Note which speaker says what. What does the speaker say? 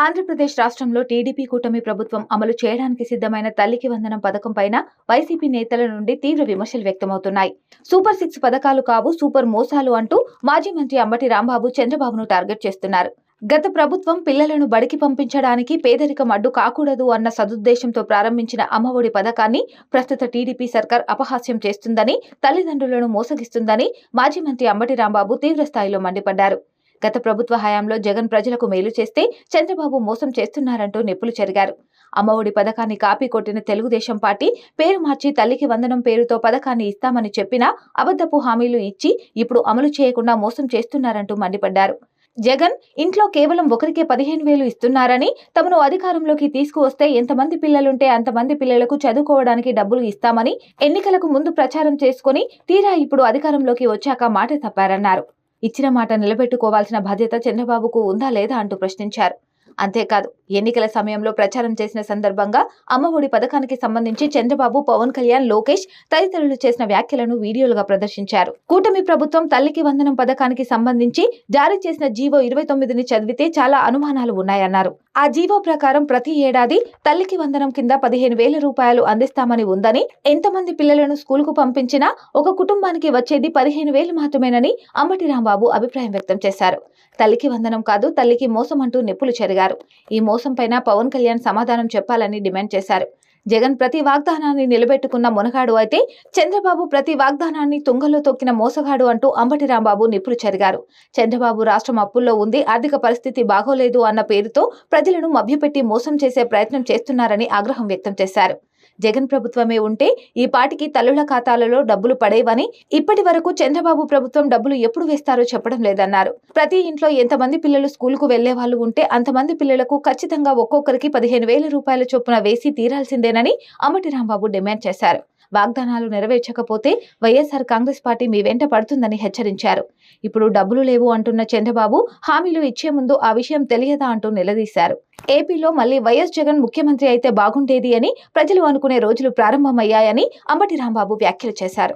Speaker 1: ఆంధ్రప్రదేశ్ రాష్ట్రంలో టీడీపీ కూటమి ప్రభుత్వం అమలు చేయడానికి సిద్ధమైన తల్లికి వందనం పథకం పైన వైసీపీ నేతల నుండి తీవ్ర విమర్శలు వ్యక్తమవుతున్నాయి. సూపర్ సిక్స్ పథకాలు కావు సూపర్ మోసాలు అంటూ మాజీ మంత్రి అంబటి రాంబాబు చంద్రబాబును టార్గెట్ చేస్తున్నారు. గత ప్రభుత్వం పిల్లలను బడికి పంపించడానికి పేదరికం అడ్డు కాకూడదు అన్న సదుద్దేశంతో ప్రారంభించిన అమ్మఒడి పథకాన్ని ప్రస్తుత టీడీపీ సర్కార్ అపహాస్యం చేస్తుందని తల్లిదండ్రులను మోసగిస్తుందని మాజీ మంత్రి అంబటి రాంబాబు తీవ్ర స్థాయిలో మండిపడ్డారు. గత ప్రభుత్వ హయాంలో జగన్ ప్రజలకు మేలు చేస్తే చంద్రబాబు మోసం చేస్తున్నారంటూ నిప్పులు చెరిగారు. అమ్మఒడి పథకాన్ని కాపీ కొట్టిన తెలుగుదేశం పార్టీ పేరు మార్చి తల్లికి వందనం పేరుతో పథకాన్ని ఇస్తామని చెప్పినా అబద్ధపు హామీలు ఇచ్చి ఇప్పుడు అమలు చేయకుండా మోసం చేస్తున్నారంటూ మండిపడ్డారు. జగన్ ఇంట్లో కేవలం ఒకరికే పదిహేను వేలు ఇస్తున్నారని తమను అధికారంలోకి తీసుకువస్తే ఎంతమంది పిల్లలుంటే అంతమంది పిల్లలకు చదువుకోవడానికి డబ్బులు ఇస్తామని ఎన్నికలకు ముందు ప్రచారం చేసుకుని తీరా ఇప్పుడు అధికారంలోకి వచ్చాక మాట తప్పారన్నారు. ఇచ్చిన మాట నిలబెట్టుకోవాల్సిన బాధ్యత చంద్రబాబుకు ఉందా లేదా అంటూ ప్రశ్నించారు. అంతేకాదు ఎన్నికల సమయంలో ప్రచారం చేసిన సందర్భంగా అమ్మఒడి పథకానికి సంబంధించి చంద్రబాబు పవన్ కళ్యాణ్ లోకేష్ తదితరులు చేసిన వ్యాఖ్యలను వీడియోలుగా ప్రదర్శించారు. కూటమి ప్రభుత్వం తల్లికి వందనం పథకానికి సంబంధించి జారీ చేసిన జీవో ఇరవై తొమ్మిదిని చదివితే చాలా అనుమానాలు ఉన్నాయన్నారు. ఆ జీవో ప్రకారం ప్రతి ఏడాది తల్లికి వందనం కింద పదిహేను వేల రూపాయలు అందిస్తామని ఉందని ఎంతమంది పిల్లలను స్కూల్కు పంపించినా ఒక కుటుంబానికి వచ్చేది పదిహేను వేలు మాత్రమేనని అంబటి రాంబాబు అభిప్రాయం వ్యక్తం చేశారు. తల్లికి వందనం కాదు తల్లికి మోసం అంటూ నిప్పులు చెరిగారు ఈ మోసం పైన పవన్ కళ్యాణ్ సమాధానం చెప్పాలని డిమాండ్ చేశారు. జగన్ ప్రతి వాగ్దానాన్ని నిలబెట్టుకున్న మునగాడు అయితే చంద్రబాబు ప్రతి వాగ్దానాన్ని తుంగలో తొక్కిన మోసగాడు అంటూ అంబటి రాంబాబు నిప్పులు చెరిగారు. చంద్రబాబు రాష్ట్రం అప్పుల్లో ఉంది ఆర్థిక పరిస్థితి బాగోలేదు అన్న పేరుతో ప్రజలను మభ్యపెట్టి మోసం చేసే ప్రయత్నం చేస్తున్నారని ఆగ్రహం వ్యక్తం చేశారు. జగన్ ప్రభుత్వమే ఉంటే ఈ పాటికి తల్లుల ఖాతాలలో డబ్బులు పడేవని ఇప్పటి వరకు చంద్రబాబు ప్రభుత్వం డబ్బులు ఎప్పుడు వేస్తారో చెప్పడం లేదన్నారు. ప్రతి ఇంట్లో ఎంతమంది పిల్లలు స్కూలుకు వెళ్ళే వాళ్ళు ఉంటే అంతమంది పిల్లలకు ఖచ్చితంగా ఒక్కొక్కరికి పదిహేను వేల రూపాయల చొప్పున వేసి తీరాల్సిందేనని అమ్మటి రాంబాబు డిమాండ్ చేశారు. వాగ్దానాలు నెరవేర్చకపోతే వైఎస్ఆర్ కాంగ్రెస్ పార్టీ మీ వెంట పడుతుందని హెచ్చరించారు. ఇప్పుడు డబ్బులు లేవు అంటున్న చంద్రబాబు హామీలు ఇచ్చే ముందు ఆ విషయం తెలియదా అంటూ నిలదీశారు. ఏపీలో మళ్ళీ వైఎస్ జగన్ ముఖ్యమంత్రి అయితే బాగుండేది అని ప్రజలు అనుకునే రోజులు ప్రారంభమయ్యాయని అంబటి రాంబాబు వ్యాఖ్యలు చేశారు.